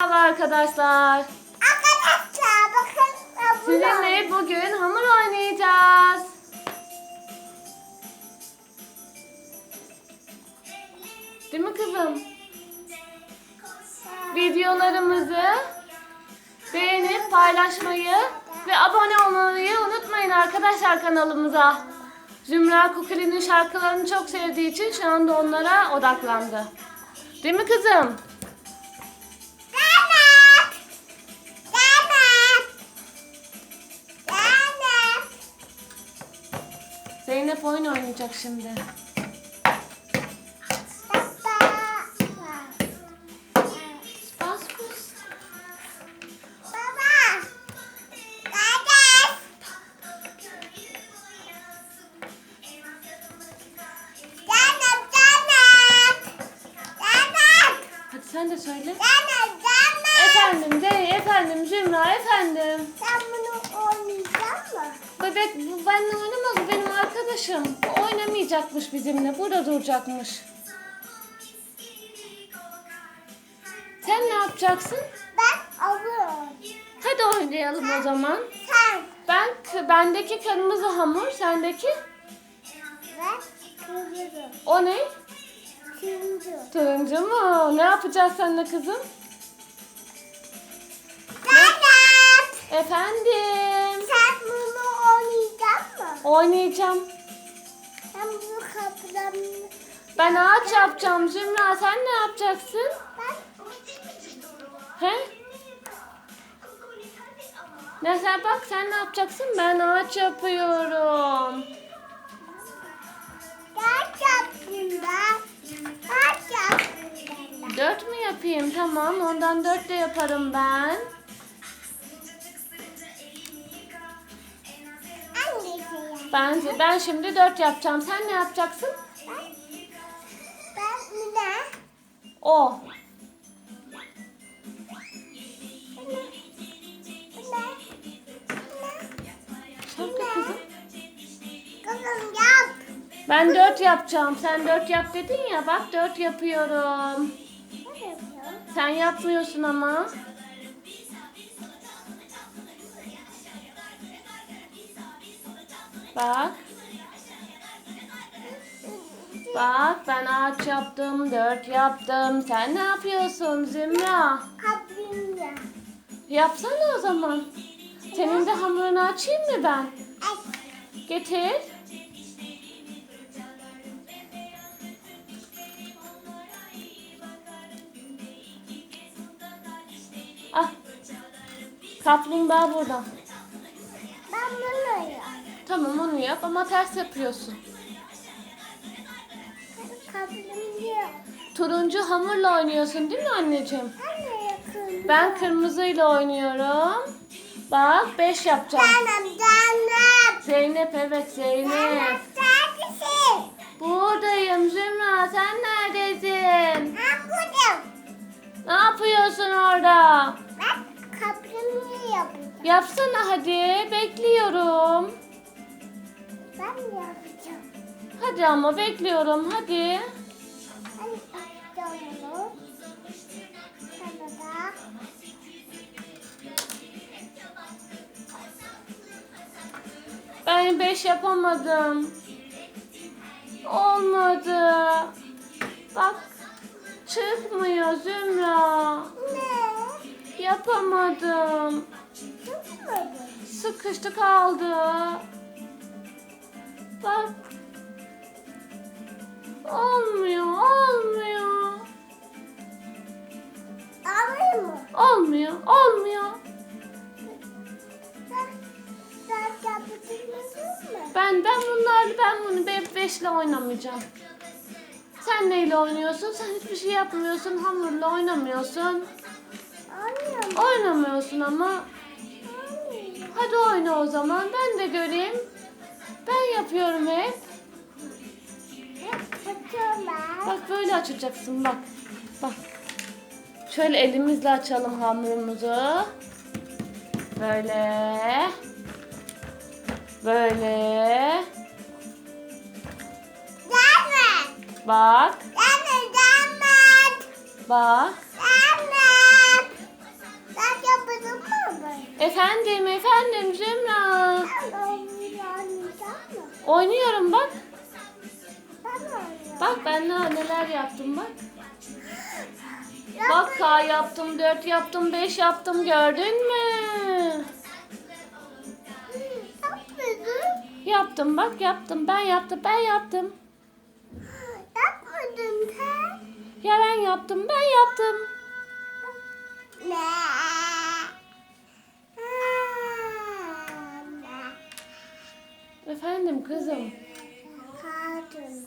Merhaba arkadaşlar. Arkadaşlar bakın bunu Sizinle bugün hamur oynayacağız. Değil mi kızım? Videolarımızı beğenip paylaşmayı ve abone olmayı unutmayın arkadaşlar kanalımıza. Zümra Kukili'nin şarkılarını çok sevdiği için şu anda onlara odaklandı. Değil mi kızım? Zeynep oyun oynayacak şimdi. Sen de söyle. Efendim, de, efendim, Zümra, efendim. Sen bunu? Bebek bu benimle oynamaz, bu benim arkadaşım. Bu oynamayacakmış bizimle, burada duracakmış. Sen ne yapacaksın? Ben alırım. Hadi oynayalım o zaman. Sen. Ben, bendeki kırmızı hamur, sendeki Ben kırırım. o ne? Turuncu. Turuncu mu? Ne yapacağız seninle kızım? Demet! Efendim. Oynayacağım. Ben bu kapılarını... Ben ağaç yapacağım Zümra. Sen ne yapacaksın? Ben... He? Mesela bak sen ne yapacaksın? Ben ağaç yapıyorum. Kaç yaptım ben? Kaç yaptım ben? Dört mü yapayım? Tamam. Ondan dört de yaparım ben. Ben ben şimdi dört yapacağım. Sen ne yapacaksın? Ben... Ben ne? O. Ben dört yapacağım. Sen dört yap dedin ya. Bak dört yapıyorum. Sen yapmıyorsun ama. Bak. Bak ben ağaç yaptım, dört yaptım. Sen ne yapıyorsun Zümra? Kapıyı. Yapsana o zaman. Senin de hamurunu açayım mı ben? Ay. Getir. Ah. Kaplumbağa burada. Tamam onu yap ama ters yapıyorsun. Turuncu hamurla oynuyorsun değil mi anneciğim? Ben kırmızıyla oynuyorum. Bak beş yapacağım. Zeynep evet Zeynep. Buradayım Zümra sen neredesin? Ben buradayım. Ne yapıyorsun orada? Ben kapıyı yapacağım. Yapsana hadi bekliyorum. Ben yapacağım. Hadi ama bekliyorum hadi. Ben yapacağım onu. Sana da. Ben beş yapamadım. Olmadı. Bak çıkmıyor Zümra. Ne? Yapamadım. Sıkıştı kaldı. Bak. Olmuyor, olmuyor. Alayım mı? Olmuyor, olmuyor. Ben ben bunlarla ben bunu be beşle oynamayacağım. Sen neyle oynuyorsun? Sen hiçbir şey yapmıyorsun. Hamurla oynamıyorsun. Oynamıyorsun ama. Hadi oyna o zaman. Ben de göreyim. Ben yapıyorum hep. Ben. Bak böyle açacaksın bak. Bak. Şöyle elimizle açalım hamurumuzu. Böyle. Böyle. Gelme. Bak. Gelme gelme. Bak. Gelme. Efendim, efendim Zümra. Ben oynayacağım mı? Oynuyorum bak. Bak ben ne- neler yaptım bak. Bak K yaptım, 4 yaptım, 5 yaptım gördün mü? Yaptım bak yaptım. Ben yaptım, ben yaptım. Yapmadım sen. Ya ben yaptım, ben yaptım. Ne? Efendim kızım. Kadın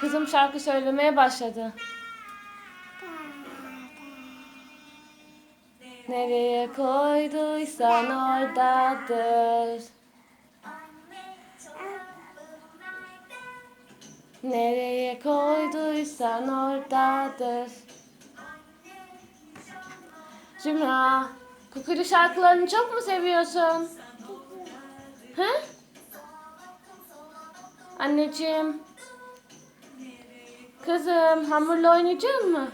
Kızım şarkı söylemeye başladı. Nereye koyduysan oradadır. Nereye koyduysan oradadır. Zümra, kukuli şarkılarını çok mu seviyorsun? He? Anneciğim. Kızım, hamurla oynayacak mı?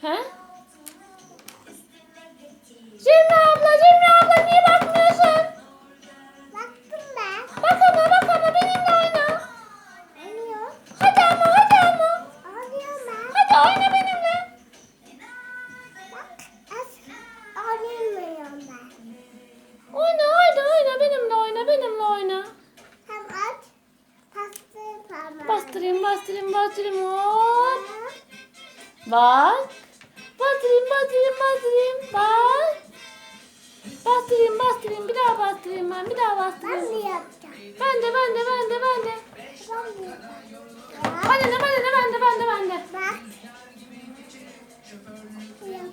He? Bastırayım, bastırayım, bastırayım. Hop. Bak. Bastırayım, bastırayım, bastırayım. Bak. Bastırayım, bastırayım. Bir daha bastırayım ben. Bir daha Ben bastırayım. de yapacağım. Ben de, ben de, ben de, ben de. Ben de ben de, ben de, ben de. Bak. Yap.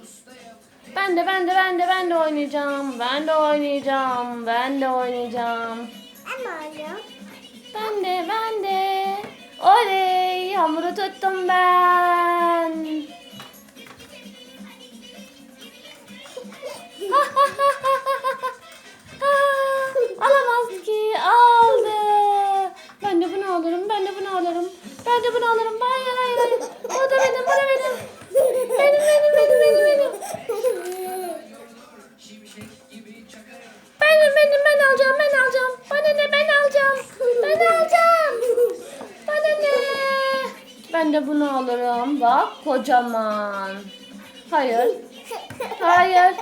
Ben de, ben de, ben de, ben de oynayacağım. Ben de oynayacağım. Ben de oynayacağım. Ben oynuyorum. Ben de, ben de. Oley, hamuru tuttum ben. De bunu alırım. Bak, kocaman. Hayır. Hayır.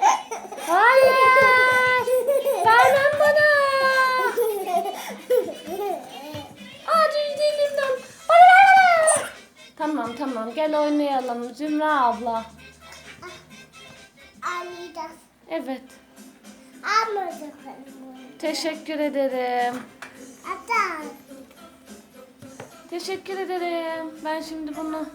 Hayır. Vermem bana. Düştü elimden. Bana ver, bana. Tamam tamam gel oynayalım Zümra abla. Alacağız. Evet. Almadık. Teşekkür ederim. Teşekkür ederim. Ben şimdi bunu.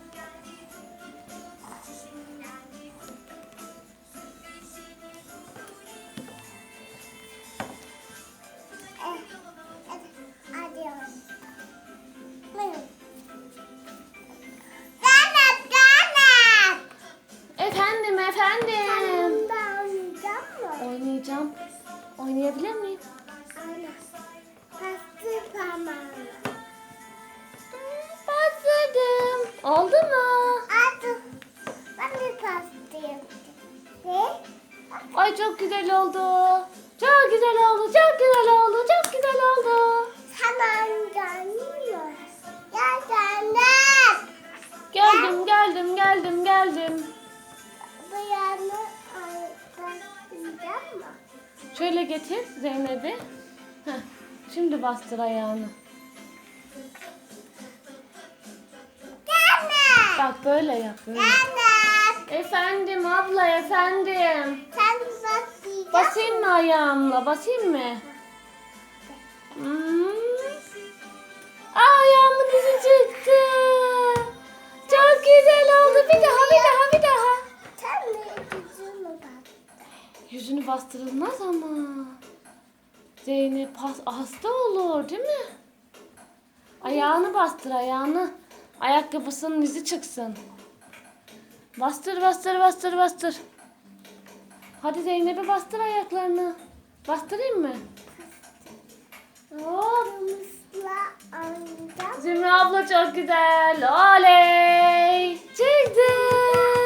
Efendim efendim. Bunda oynayacak mı? Oynayacağım. Oynayabilir miyim? Ana. Pastı parmağını. Oldu mu? Adı. Ben pastı yaptım. Ne? Ay çok güzel oldu. Çok güzel oldu. Çok güzel oldu. Çok güzel oldu. Hemen gelmiyor. Ya danet. Geldim geldim geldim geldim. Bu yanı ay, pastıracak mı? Şöyle getir Zeynep'i. Heh, Şimdi bastır ayağını. Bak böyle yap böyle. Efendim abla efendim. Sen pastıracak Basayım mı ayağımla? Basayım mı? Hmm. Aa, ayağımın izi çıktı. Çok güzel oldu. Bir daha bir daha bir daha. Sen yüzünü bak. Yüzünü bastırılmaz ama. Zeynep has- hasta olur değil mi? Ayağını bastır ayağını. Ayakkabısının izi çıksın. Bastır bastır bastır bastır. Hadi Zeynep'e bastır ayaklarını. Bastırayım mı? Oh. Abla çok güzel. Oley. Çektim.